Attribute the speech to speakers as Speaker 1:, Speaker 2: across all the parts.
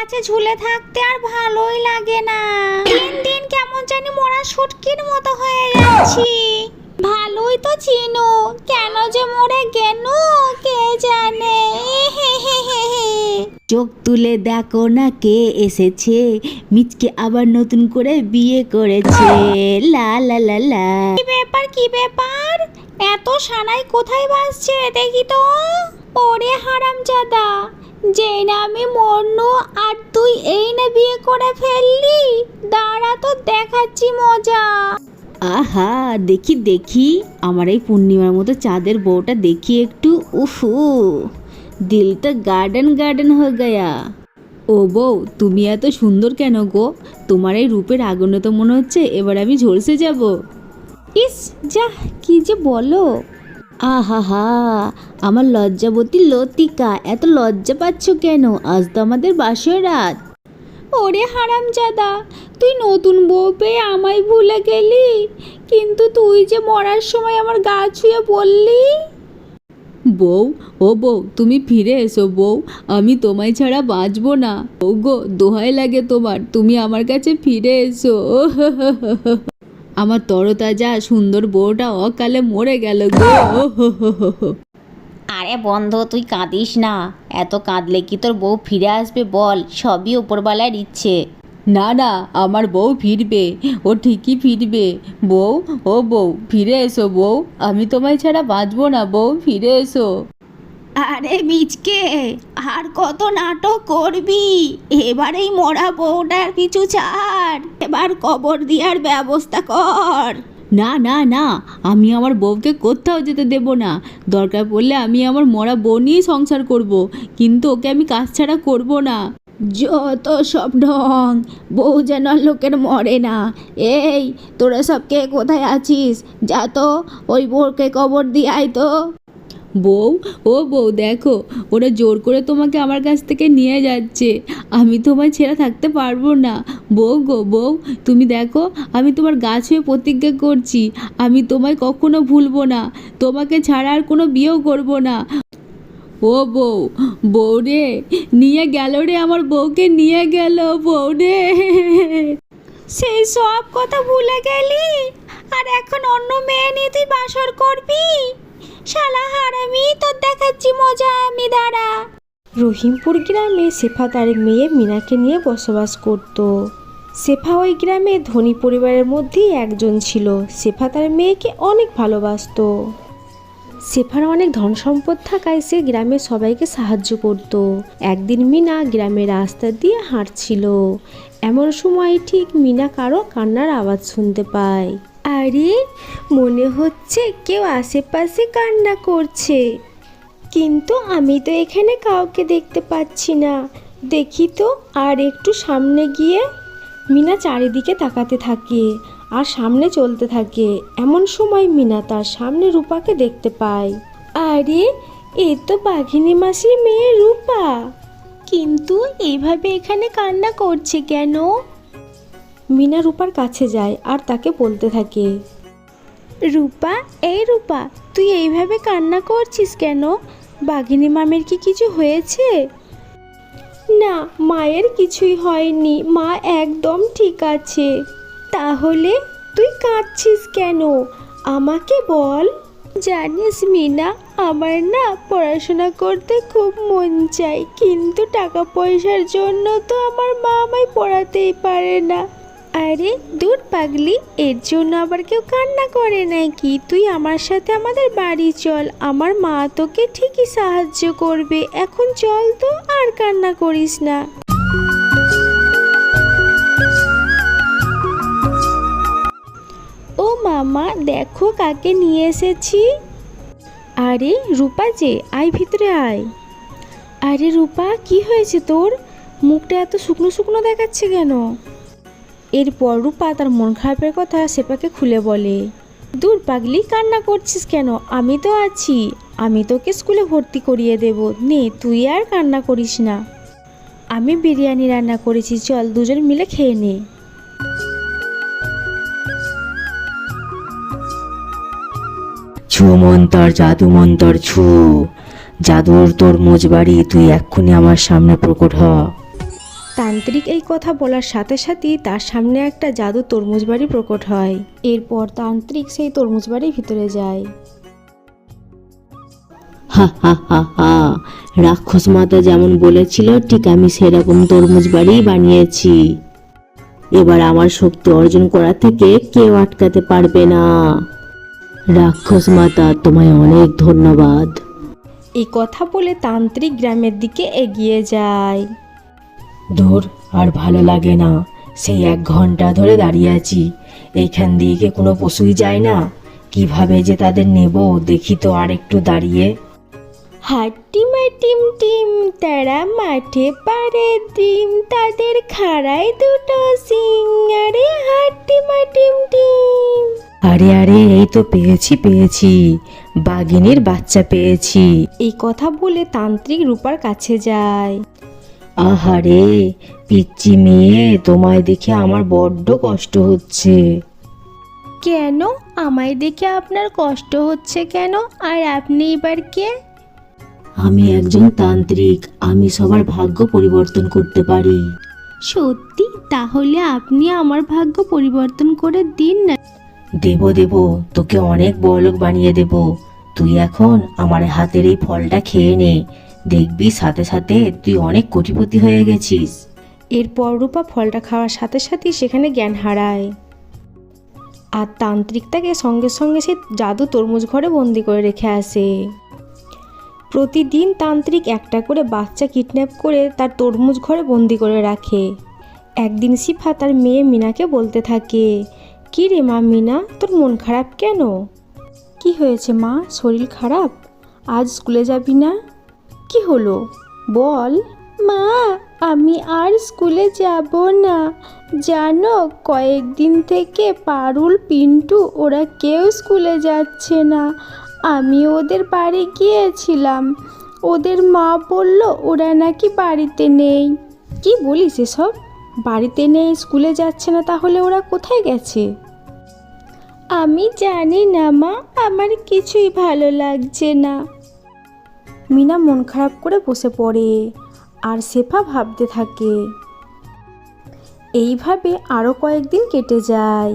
Speaker 1: গাছে ঝুলে থাকতে আর ভালোই লাগে না। দিন দিন কেমন জানি মোরা শুটকির মতো হয়ে যাচ্ছি। ভালোই তো চিনো, কেন যে মরে গেল কে জানে?
Speaker 2: চোখ তুলে দেখো না কে এসেছে, মিচকে আবার নতুন করে বিয়ে করেছে। লা লা লা লা।
Speaker 1: কি ব্যাপার কি ব্যাপার? এত সানাই কোথায় বাসছে দেখি তো। ওরে হারামজাদা। যেই না আমি মরনু আর তুই এই না বিয়ে করে ফেললি? দাঁড়া তো দেখাচ্ছি মজা।
Speaker 2: আহা দেখি দেখি। আমার এই পূর্ণিমার মতো চাঁদের বউটা দেখি একটু। উফু দিলটা গার্ডেন গার্ডেন হয়ে গয়া। ও বউ তুমি এত সুন্দর কেন গো? তোমার এই রূপের আগুনে তো মনে হচ্ছে এবার আমি ঝলসে যাব।
Speaker 1: ইস যা কি যে বলো।
Speaker 2: আহা হা আমার লজ্জাবতী লতিকা, এত লজ্জা পাচ্ছ কেন? আজ তো আমাদের বাসর রাত।
Speaker 1: ওরে হারামজাদা, তুই নতুন বউ পেয়ে আমায় ভুলে গেলি? কিন্তু তুই যে মরার সময় আমার গা ছুঁয়ে বললি?
Speaker 2: বউ, ও বউ, তুমি ফিরে এসো বউ, আমি তোমায় ছাড়া বাঁচবো না। ও গো, দোহাই লাগে তোমার, তুমি আমার কাছে ফিরে এসো। আমার তরতাজা সুন্দর বউটা অকালে মরে গেল গো।
Speaker 1: আরে বন্ধ তুই কাঁদিস না। এত কাঁদলে কি তোর বউ ফিরে আসবে বল সবই ওপরবেলার ইচ্ছে।
Speaker 2: না না আমার বউ ফিরবে ও ঠিকই ফিরবে। বউ ও বউ ফিরে এসো বউ আমি তোমায় ছাড়া বাঁচবো না বউ ফিরে এসো।
Speaker 1: আরে মিচকে আর কত নাটক করবি? এবারেই মরা বউটার কিছু ছাড়। এবার কবর দেওয়ার ব্যবস্থা কর।
Speaker 2: না না না আমি আমার বউকে কোথাও যেতে দেব না। দরকার পড়লে আমি আমার মরা বউ নিয়েই সংসার করব কিন্তু ওকে আমি কাজ ছাড়া করব না।
Speaker 1: যত সব ঢং বউ যেন লোকের মরে না। এই তোরা সব কে কোথায় আছিস? যা তো ওই বউকে কবর দিয়ে আয় তো।
Speaker 2: বউ? ও বউ, দেখো, ওরা জোর করে তোমাকে আমার কাছ থেকে নিয়ে যাচ্ছে। আমি তোমায় ছেড়ে থাকতে পারব না। বউ গো, বউ, তুমি দেখো, আমি তোমার গাছ হয়ে প্রতিজ্ঞা করছি। আমি তোমায় কখনো ভুলবো না। তোমাকে ছাড়া আর কোনো বিয়েও করব না। ও বউ বউ রে, নিয়ে গেল রে, আমার বউকে নিয়ে গেল, বউ রে।
Speaker 1: সেই সব কথা ভুলে গেলি? আর এখন অন্য মেয়ে নিয়ে তুই বাসর করবি? শালা হারামি তোর দেখাচ্ছি, মজা, আমি দাঁড়া।
Speaker 3: রহিমপুর গ্রামে সেফা তার মেয়ে মিনাকে নিয়ে বসবাস করত। সেফা ওই গ্রামে ধনী পরিবারের মধ্যেই একজন ছিল। সেফা তার মেয়েকে অনেক ভালোবাসতো। সেফার অনেক ধন সম্পদ থাকায় সে গ্রামের সবাইকে সাহায্য করত। একদিন মিনা গ্রামের রাস্তা দিয়ে হাঁটছিল। এমন সময় ঠিক মিনা কারও কান্নার আওয়াজ শুনতে পায়। আরে, মনে হচ্ছে কেউ আশেপাশে কান্না করছে। কিন্তু আমি তো এখানে কাউকে দেখতে পাচ্ছি না। দেখি তো, আর একটু সামনে গিয়ে। মিনা চারিদিকে তাকাতে থাকে, আর সামনে চলতে থাকে। এমন সময় মিনা তার সামনে রূপাকে দেখতে পায়। আরে, এ তো বাঘিনী মাসির মেয়ে রূপা। কিন্তু এইভাবে এখানে কান্না করছে কেন? মিনা রূপার কাছে যায় আর তাকে বলতে থাকে। রূপা এই রূপা তুই এইভাবে কান্না করছিস কেন? বাঘিনী মামের কি কিছু হয়েছে? না মায়ের কিছুই হয়নি। মা একদম ঠিক আছে। তাহলে তুই কাঁদছিস কেন? আমাকে বল। জানিস মিনা আমার না পড়াশোনা করতে খুব মন চাই কিন্তু টাকা পয়সার জন্য তো আমার মা আমায় পড়াতেই পারে না। আরে, দূর পাগলি, এর জন্য আবার কেউ কান্না করে নাকি? তুই আমার সাথে আমাদের বাড়ি চল, আমার মা তোকে ঠিকই সাহায্য করবে। এখন চল তো, আর কান্না করিস না। ও মামা, দেখো কাকে নিয়ে এসেছি। আরে, রূপা যে, আয় ভিতরে আয়। আরে রূপা, কি হয়েছে তোর? মুখটা এত শুকনো শুকনো দেখাচ্ছে কেন? এরপর রূপা তার মন খারাপের কথা সেপাকে খুলে বলে, দূর পাগলি, কান্না করছিস কেন? আমি তো আছি। আমি তোকে স্কুলে ভর্তি করিয়ে দেব। নে, তুই আর কান্না করিস না। আমি বিরিয়ানি রান্না করেছি, চল দুজন মিলে খেয়ে নে।
Speaker 4: ছু মন্তর জাদু মন্তর ছু জাদুর তোর মোজবাড়ি, তুই এক্ষুনি আমার সামনে প্রকট হ।
Speaker 3: তান্ত্রিক এই কথা বলার সাথে সাথেই তার সামনে একটা জাদু তরমুজ বাড়ি প্রকট হয়। এরপর তান্ত্রিক সেই তরমুজ বাড়ির ভিতরে যায়।
Speaker 4: হা হা হা হা। রাক্ষস মাতা যেমন বলেছিল ঠিক আমি সেরকম তরমুজ বাড়ি বানিয়েছি। এবার আমার শক্তি অর্জন করা থেকে কেউ আটকাতে পারবে না। রাক্ষস মাতা তোমায় অনেক ধন্যবাদ।
Speaker 3: এই কথা বলে তান্ত্রিক গ্রামের দিকে এগিয়ে যায়।
Speaker 5: ধুর আর ভালো লাগে না। সেই এক ঘণ্টা ধরে দাঁড়িয়ে আছি। এইখান দিয়ে কোনো পশুই যায় না? কীভাবে যে তাদের নেব? দেখি তো আর একটু দাঁড়িয়ে।
Speaker 3: হাট্টিমা টিম টিম তারা মাঠে পারে ডিম। তাদের খাড়ায় দুটো সিং আরে হাট্টিমা টিম টিম।
Speaker 5: আরে আরে এই তো পেয়েছি পেয়েছি। বাঘিনীর বাচ্চা পেয়েছি।
Speaker 3: এই কথা বলে তান্ত্রিক রূপার কাছে যায়।
Speaker 5: আহারে পিচ্চি মেয়ে তোমায় দেখে আমার বড্ড কষ্ট হচ্ছে।
Speaker 3: কেন? আমায় দেখে আপনার কষ্ট হচ্ছে কেন? আর আপনি এবার কে?
Speaker 4: আমি একজন তান্ত্রিক আমি সবার ভাগ্য পরিবর্তন করতে পারি।
Speaker 1: সত্যি? তাহলে আপনি আমার ভাগ্য পরিবর্তন করে দিন না।
Speaker 5: দেব দেব তোকে অনেক বড়লোক বানিয়ে দেব। তুই এখন আমার হাতের এই ফলটা খেয়ে নে। দেখবি সাথে সাথে তুই অনেক কোটিপতি হয়ে গেছিস।
Speaker 3: এরপর রূপা ফলটা খাওয়ার সাথে সাথেই সেখানে জ্ঞান হারায়। আর তান্ত্রিক তাকে সঙ্গে সঙ্গে সে জাদু তরমুজ ঘরে বন্দি করে রেখে আসে। প্রতিদিন তান্ত্রিক একটা করে বাচ্চা কিডন্যাপ করে তার তরমুজ ঘরে বন্দি করে রাখে। একদিন সিফা তার মেয়ে মিনাকে বলতে থাকে, কি রে মা মিনা, তোর মন খারাপ কেন? কি হয়েছে মা? শরীর খারাপ? আজ স্কুলে যাবি না? কি হলো? বল। মা, আমি আর স্কুলে যাব না। জানো, কয়েকদিন থেকে পারুল, পিন্টু, ওরা কেউ স্কুলে যাচ্ছে না। আমি ওদের বাড়ি গিয়েছিলাম। ওদের মা বলল, ওরা নাকি বাড়িতে নেই। কি বলিস এসব? বাড়িতে নেই, স্কুলে যাচ্ছে না, তাহলে ওরা কোথায় গেছে? আমি জানি না মা, আমার কিছুই ভালো লাগছে না। মিনা মন খারাপ করে বসে পড়ে আর শেফা ভাবতে থাকে, এইভাবে আরও কয়েকদিন কেটে যায়।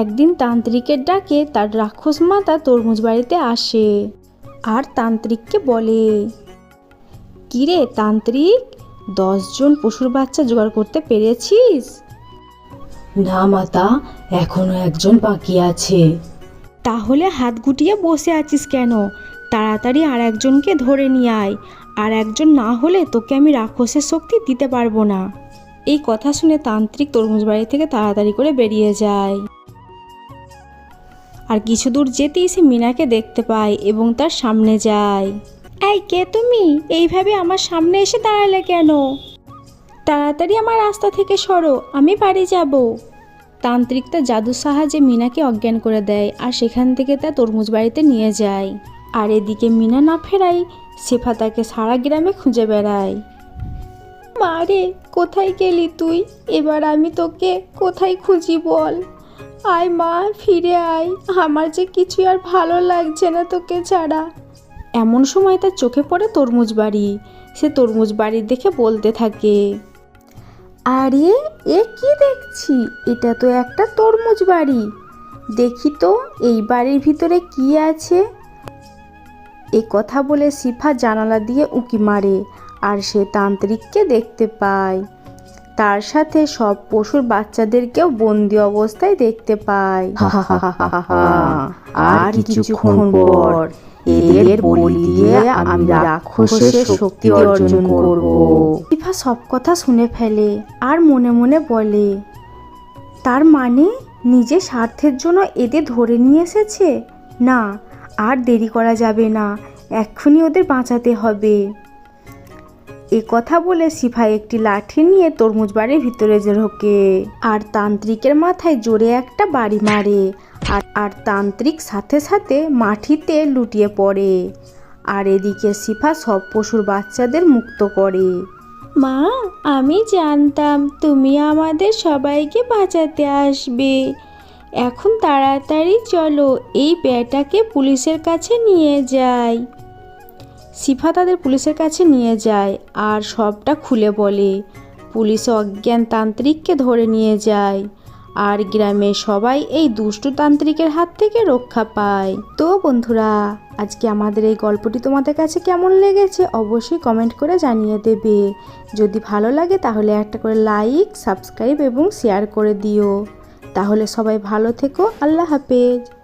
Speaker 3: একদিন তান্ত্রিকের ডাকে তার রাক্ষস মাতা তরমুজ বাড়িতে আসে আর তান্ত্রিককে বলে, কিরে তান্ত্রিক দশজন পশুর বাচ্চা জোগাড় করতে পেরেছিস?
Speaker 5: না, মাতা, এখনও একজন বাকি আছে।
Speaker 3: তাহলে হাত গুটিয়ে বসে আছিস কেন? তাড়াতাড়ি আর একজনকে ধরে নিয়ে আয়। আর একজন না হলে তোকে আমি রাক্ষসের শক্তি দিতে পারব না। এই কথা শুনে তান্ত্রিক তরমুজ বাড়ি থেকে তাড়াতাড়ি করে বেরিয়ে যায়। আর কিছু দূর যেতেই সে মিনাকে দেখতে পায় এবং তার সামনে যায়। এই, কে তুমি? এইভাবে আমার সামনে এসে দাঁড়ালে কেন? তাড়াতাড়ি আমার রাস্তা থেকে সরো, আমি বাড়ি যাব। তান্ত্রিক তার জাদুর সাহায্যে মিনাকে অজ্ঞান করে দেয় আর সেখান থেকে তা তরমুজ বাড়িতে নিয়ে যায়। আর এদিকে মিনা না ফেরাই শেফা তাকে সারা গ্রামে খুঁজে বেড়ায়। মা রে, কোথায় গেলি তুই? এবার আমি তোকে কোথায় খুঁজি বল? আয় মা, ফিরে আয়। আমার যে কিছু আর ভালো লাগছে না তোকে ছাড়া। এমন সময় তার চোখে পড়ে তরমুজ বাড়ি। সে তরমুজ বাড়ি দেখে বলতে থাকে। আরে, এ কি দেখছি? এটা তো একটা তরমুজ বাড়ি। দেখি তো, এই বাড়ির ভিতরে কি আছে? এ কথা বলে সিফা জানালা দিয়ে উঁকি মারে, আর সে তান্ত্রিককে দেখতে পায়। তার সাথে সব পশুর বাচ্চাদেরকেও বন্দি অবস্থায় দেখতে পায়।
Speaker 5: আর কিছুক্ষণ পর এদের বলি দিয়ে আমি রাক্ষসের শক্তি অর্জন করব।
Speaker 3: সিফা সব কথা শুনে ফেলে আর মনে মনে বলে তার মানে নিজের স্বার্থের জন্য এদের ধরে নিয়ে এসেছে? না আর দেরি করা যাবে না। এক্ষুনি ওদের বাঁচাতে হবে। এ কথা বলে সিফা একটি লাঠি নিয়ে তরমুজ বাড়ির ভিতরে ঢোকে আর তান্ত্রিকের মাথায় জোরে একটা বাড়ি মারে। আর আর তান্ত্রিক সাথে সাথে মাটিতে লুটিয়ে পড়ে। আর এদিকে সিফা সব পশুর বাচ্চাদের মুক্ত করে। মা, আমি জানতাম তুমি আমাদের সবাইকে বাঁচাতে আসবে। এখন তাড়াতাড়ি চলো, এই বেটাকে পুলিশের কাছে নিয়ে যাই। সিফা তাদের পুলিশের কাছে নিয়ে যায় আর সবটা খুলে বলে। পুলিশ অজ্ঞান তান্ত্রিককে ধরে নিয়ে যায় আর গ্রামের সবাই এই দুষ্টু তান্ত্রিকের হাত থেকে রক্ষা পায়। তো বন্ধুরা, আজকে আমাদের এই গল্পটি তোমাদের কাছে কেমন লেগেছে অবশ্যই কমেন্ট করে জানিয়ে দেবে। যদি ভালো লাগে তাহলে একটা করে লাইক, সাবস্ক্রাইব এবং শেয়ার করে দিও। তাহলে সবাই ভালো থেকো, আল্লাহ হাফেজ।